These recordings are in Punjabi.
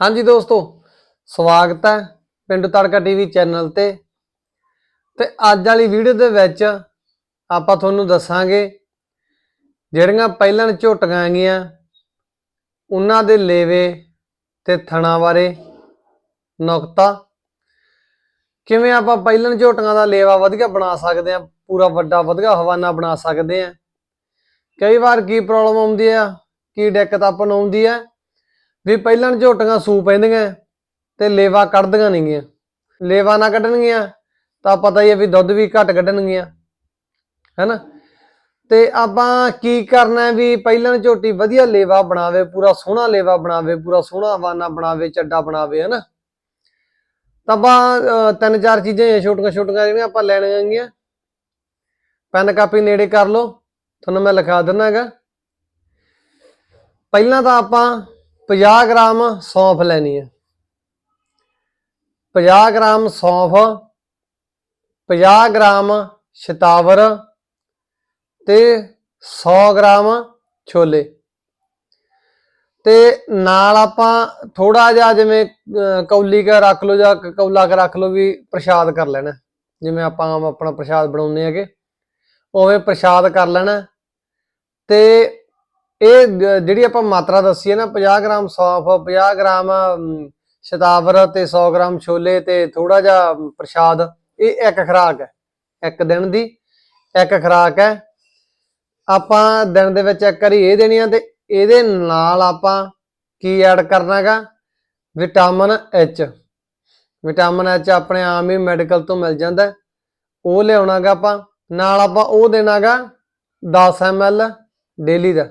ਹਾਂਜੀ ਦੋਸਤੋ, ਸਵਾਗਤ ਹੈ ਪਿੰਡ ਤੜਕਾ ਟੀਵੀ ਚੈਨਲ ਤੇ। ਤੇ ਅੱਜ ਵਾਲੀ ਵੀਡੀਓ ਦੇ ਵਿੱਚ ਆਪਾਂ ਤੁਹਾਨੂੰ ਦੱਸਾਂਗੇ ਜਿਹੜੀਆਂ ਪਹਿਲਾਂ ਝੋਟੀਆਂ ਹੈਗੀਆਂ, ਉਹਨਾਂ ਦੇ ਲੇਵੇ ਤੇ ਥਣਾ ਬਾਰੇ ਨੁਕਤਾ। ਕਿਵੇਂ ਆਪਾਂ ਪਹਿਲਾਂ ਝੋਟੀਆਂ ਦਾ ਲੇਵਾ ਵਧੀਆ ਬਣਾ ਸਕਦੇ ਆ ਪੂਰਾ ਵੱਡਾ ਵਧੀਆ ਹਵਾਨਾ ਬਣਾ ਸਕਦੇ ਆ ਕਈ ਵਾਰ ਕੀ ਪ੍ਰੋਬਲਮ ਆਉਂਦੀ ਆ, ਕੀ ਦਿੱਕਤ ਆਪਾਂ ਨੂੰ ਆਉਂਦੀ ਆ ਵੀ ਪਹਿਲਾਂ ਝੋਟੀਆਂ ਸੂ ਪੈਂਦੀਆਂ ਤੇ ਲੇਵਾ ਕੱਢਦੀਆਂ ਨਹੀਂਗੀਆਂ ਲੇਵਾ ਨਾ ਕੱਢਣਗੀਆਂ ਤਾਂ ਪਤਾ ਹੀ ਹੈ ਵੀ ਦੁੱਧ ਵੀ ਘੱਟ ਕੱਢਣਗੀਆਂ। ਹੈਨਾ? ਤੇ ਆਪਾਂ ਕੀ ਕਰਨਾ ਹੈ ਵੀ ਪਹਿਲਾਂ ਝੋਟੀ ਵਧੀਆ ਲੇਵਾ ਬਣਾਵੇ, ਪੂਰਾ ਸੋਹਣਾ ਲੇਵਾ ਬਣਾਵੇ, ਪੂਰਾ ਸੋਹਣਾ ਹਵਾਨਾ ਬਣਾਵੇ, ਚੱਡਾ ਬਣਾਵੇ, ਹੈਨਾ? ਤਾਂ ਆਪਾਂ ਤਿੰਨ ਚਾਰ ਚੀਜ਼ਾਂ ਹੀ ਛੋਟੀਆਂ ਛੋਟੀਆਂ ਜਿਹੜੀਆਂ ਆਪਾਂ ਲੈਣੀਆਂ ਹੈਗੀਆਂ। ਪੈਨ ਕਾਪੀ ਨੇੜੇ ਕਰ ਲਓ। ਤੁਹਾਨੂੰ ਮੈਂ ਲਿਖਾ ਦਿੰਦਾ ਹੈਗਾ। ਪਹਿਲਾਂ ਤਾਂ ਆਪਾਂ 50 ਗ੍ਰਾਮ ਸੌਂਫ ਲੈਣੀ ਹੈ। 50 ਗ੍ਰਾਮ ਸੌਂਫ 50 ਗ੍ਰਾਮ ਸ਼ਤਾਵਰ ਤੇ 100 ਗ੍ਰਾਮ ਛੋਲੇ। ਤੇ ਨਾਲ ਆਪਾਂ ਥੋੜਾ ਜਿਹਾ ਜਿਵੇਂ ਕੌਲੀ ਕਾ ਰੱਖ ਲਓ ਜਾਂ ਕੌਲਾ ਕਾ ਰੱਖ ਲਓ ਵੀ ਪ੍ਰਸ਼ਾਦ ਕਰ ਲੈਣਾ। ਜਿਵੇਂ ਆਪਾਂ ਆਮ ਆਪਣਾ ਪ੍ਰਸ਼ਾਦ ਬਣਾਉਂਦੇ ਹੈਗੇ, ਉਵੇਂ ਪ੍ਰਸ਼ਾਦ ਕਰ ਲੈਣਾ। ਤੇ ਇਹ ਜ- ਜਿਹੜੀ ਆਪਾਂ ਮਾਤਰਾ ਦੱਸੀ ਹੈ ਨਾ 50 ਗ੍ਰਾਮ ਸੌਂਫ 50 ਗ੍ਰਾਮ ਅਮ, ਸ਼ਤਾਵਰ ਤੇ 100 ਗ੍ਰਾਮ ਛੋਲੇ ਤੇ ਥੋੜਾ ਜਿਹਾ ਅਮ, ਪ੍ਰਸ਼ਾਦ ਇਹ ਇੱਕ ਖੁਰਾਕ ਹੈ ਇੱਕ ਦਿਨ ਦੀ ਇੱਕ ਖੁਰਾਕ ਹੈ। ਆਪਾਂ ਦਿਨ ਦੇ ਵਿੱਚ ਇੱਕ ਵਾਰੀ ਇਹ ਦੇਣੀ ਆ ਤੇ ਇਹਦੇ ਨਾਲ ਆਪਾਂ ਕੀ ਐਡ ਕਰਨਾਗਾ ਵਿਟਾਮਿਨ ਐਚ ਵਿਟਾਮਿਨ ਐਚ ਆਪਣੇ ਆਮ ਹੀ ਮੈਡੀਕਲ ਤੋਂ ਮਿਲ ਜਾਂਦਾ ਹੈ। ਉਹ ਲਿਆਉਣਾਗਾ ਆਪਾਂ ਨਾਲ ਆਪਾਂ ਉਹ ਦੇਣਾਗਾ 10 ml ਡੇਲੀ ਦਾ।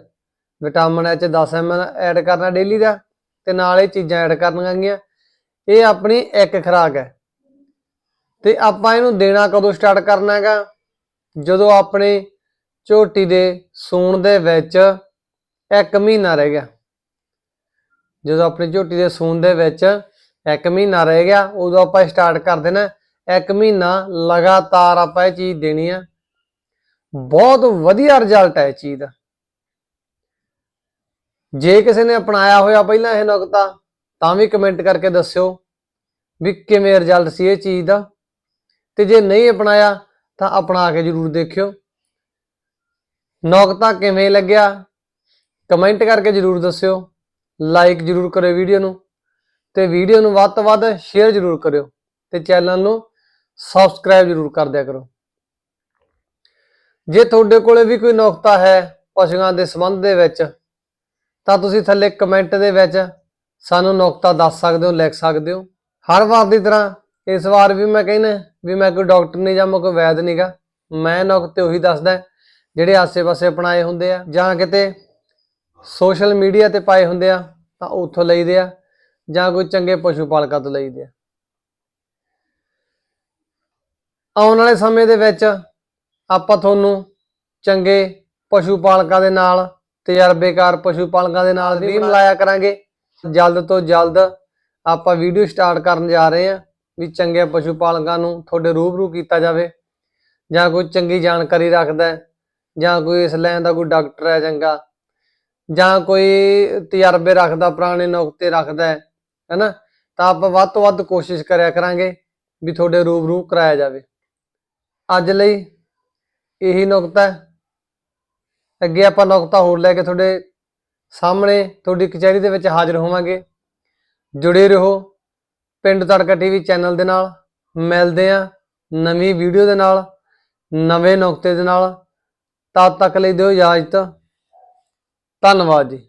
ਵਿਟਾਮਿਨ ਐਚ 10 ml ਐਡ ਕਰਨਾ ਡੇਲੀ ਦਾ ਤੇ ਨਾਲ ਇਹ ਚੀਜ਼ਾਂ ਐਡ ਕਰਨੀਆਂ ਗੀਆਂ। ਇਹ ਆਪਣੀ ਇੱਕ ਖੁਰਾਕ ਹੈ। ਤੇ ਆਪਾਂ ਇਹਨੂੰ ਦੇਣਾ ਕਦੋਂ ਸਟਾਰਟ ਕਰਨਾ ਹੈਗਾ? ਜਦੋਂ ਆਪਣੇ ਝੋਟੀ ਦੇ ਸੂਣ ਦੇ ਵਿੱਚ ਇੱਕ ਮਹੀਨਾ ਰਹਿ ਗਿਆ। ਜਦੋਂ ਆਪਣੀ ਝੋਟੀ ਦੇ ਸੂਣ ਦੇ ਵਿੱਚ ਇੱਕ ਮਹੀਨਾ ਰਹਿ ਗਿਆ, ਉਦੋਂ ਆਪਾਂ ਸਟਾਰਟ ਕਰ ਦੇਣਾ। ਇੱਕ ਮਹੀਨਾ ਲਗਾਤਾਰ ਆਪਾਂ ਇਹ ਚੀਜ਼ ਦੇਣੀ ਆ। ਬਹੁਤ ਵਧੀਆ ਰਿਜ਼ਲਟ ਹੈ ਇਹ ਚੀਜ਼ ਦਾ। ਜੇ ਕਿਸੇ ਨੇ ਅਪਣਾਇਆ ਹੋਇਆ ਪਹਿਲਾਂ ਇਹ ਨੁਕਤਾ, ਤਾਂ ਵੀ ਕਮੈਂਟ ਕਰਕੇ ਦੱਸਿਓ ਵੀ ਕਿਵੇਂ ਰਿਜ਼ਲਟ ਸੀ ਇਹ ਚੀਜ਼ ਦਾ। ਤੇ ਜੇ ਨਹੀਂ ਅਪਣਾਇਆ, ਤਾਂ ਅਪਣਾ ਕੇ ਜਰੂਰ ਦੇਖਿਓ। ਨੁਕਤਾ ਕਿਵੇਂ ਲੱਗਿਆ ਕਮੈਂਟ ਕਰਕੇ ਜਰੂਰ ਦੱਸਿਓ। ਲਾਈਕ ਜਰੂਰ ਕਰਿਓ ਵੀਡੀਓ ਨੂੰ ਤੇ ਵੀਡੀਓ ਨੂੰ ਵੱਧ ਤੋਂ ਵੱਧ ਸ਼ੇਅਰ ਜਰੂਰ ਕਰਿਓ ਤੇ ਚੈਨਲ ਨੂੰ ਸਬਸਕ੍ਰਾਈਬ ਜਰੂਰ ਕਰ ਦਿਆ ਕਰੋ। ਜੇ ਤੁਹਾਡੇ ਕੋਲੇ ਵੀ ਕੋਈ ਨੁਕਤਾ ਹੈ ਪਸ਼ੂਆਂ ਦੇ ਸੰਬੰਧ ਦੇ ਵਿੱਚ ਤਾਂ ਤੁਸੀਂ ਥੱਲੇ ਕਮੈਂਟ ਦੇ ਵਿੱਚ ਸਾਨੂੰ ਨੁਕਤਾ ਦੱਸ ਸਕਦੇ ਹੋ, ਲਿਖ ਸਕਦੇ ਹੋ। ਹਰ ਵਾਰ ਦੀ ਤਰ੍ਹਾਂ ਇਸ ਵਾਰ ਵੀ ਮੈਂ ਕਹਿੰਦਾ ਵੀ ਮੈਂ ਕੋਈ ਡਾਕਟਰ ਨਹੀਂ ਜਾਂ ਮੈਂ ਕੋਈ ਵੈਦ ਨਹੀਂਗਾ ਮੈਂ ਨੁਕਤੇ ਉਹੀ ਦੱਸਦਾ ਜਿਹੜੇ ਆਸੇ-ਪਾਸੇ ਅਪਣਾਏ ਹੁੰਦੇ ਆ ਜਾਂ ਕਿਤੇ ਸੋਸ਼ਲ ਮੀਡੀਆ ਤੇ ਪਾਏ ਹੁੰਦੇ ਆ ਤਾਂ ਉੱਥੋਂ ਲਈਦੇ ਆ ਜਾਂ ਕੋਈ ਚੰਗੇ ਪਸ਼ੂ ਪਾਲਕਾਂ ਤੋਂ ਲਈਦੇ ਆ। ਆਉਣ ਵਾਲੇ ਸਮੇਂ ਦੇ ਵਿੱਚ ਆਪਾਂ ਤੁਹਾਨੂੰ ਚੰਗੇ ਪਸ਼ੂ ਪਾਲਕਾਂ ਦੇ ਨਾਲ ਤਜਰਬੇਕਾਰ ਪਸ਼ੂ ਪਾਲਕਾਂ ਦੇ ਨਾਲ ਵੀ ਮਿਲਾਇਆ ਕਰਾਂਗੇ। ਜਲਦ ਤੋਂ ਜਲਦ ਆਪਾਂ ਵੀਡੀਓ ਸਟਾਰਟ ਕਰਨ ਜਾ ਰਹੇ ਹਾਂ ਵੀ ਚੰਗੇ ਪਸ਼ੂ ਪਾਲਕਾਂ ਨੂੰ ਤੁਹਾਡੇ ਰੂਬਰੂ ਕੀਤਾ ਜਾਵੇ ਜਾਂ ਕੋਈ ਚੰਗੀ ਜਾਣਕਾਰੀ ਰੱਖਦਾ ਜਾਂ ਕੋਈ ਇਸ ਲਾਈਨ ਦਾ ਕੋਈ ਡਾਕਟਰ ਹੈ ਚੰਗਾ ਜਾਂ ਕੋਈ ਤਜਰਬੇ ਰੱਖਦਾ ਪੁਰਾਣੇ ਨੁਕਤੇ ਰੱਖਦਾ ਹੈ ਹੈਨਾ? ਤਾਂ ਆਪਾਂ ਵੱਧ ਤੋਂ ਵੱਧ ਕੋਸ਼ਿਸ਼ ਕਰਿਆ ਕਰਾਂਗੇ ਵੀ ਤੁਹਾਡੇ ਰੂਬਰੂ ਕਰਾਇਆ ਜਾਵੇ। ਅੱਜ ਲਈ ਇਹੀ ਨੁਕਤਾ ਹੈ। ਅੱਗੇ ਆਪਾਂ ਨੁਕਤਾ ਹੋਰ ਲੈ ਕੇ ਤੁਹਾਡੇ ਸਾਹਮਣੇ ਤੁਹਾਡੀ ਕਚਹਿਰੀ ਦੇ ਵਿੱਚ ਹਾਜ਼ਰ ਹੋਵਾਂਗੇ। ਜੁੜੇ ਰਹੋ ਪਿੰਡ ਤੜਕਾ ਟੀਵੀ ਚੈਨਲ ਦੇ ਨਾਲ। ਮਿਲਦੇ ਆ ਨਵੀਂ ਵੀਡੀਓ ਦੇ ਨਾਲ, ਨਵੇਂ ਨੁਕਤੇ ਦੇ ਨਾਲ। ਤਦ ਤੱਕ ਲਈ ਦਿਓ ਇਜਾਜ਼ਤ। ਧੰਨਵਾਦ ਜੀ।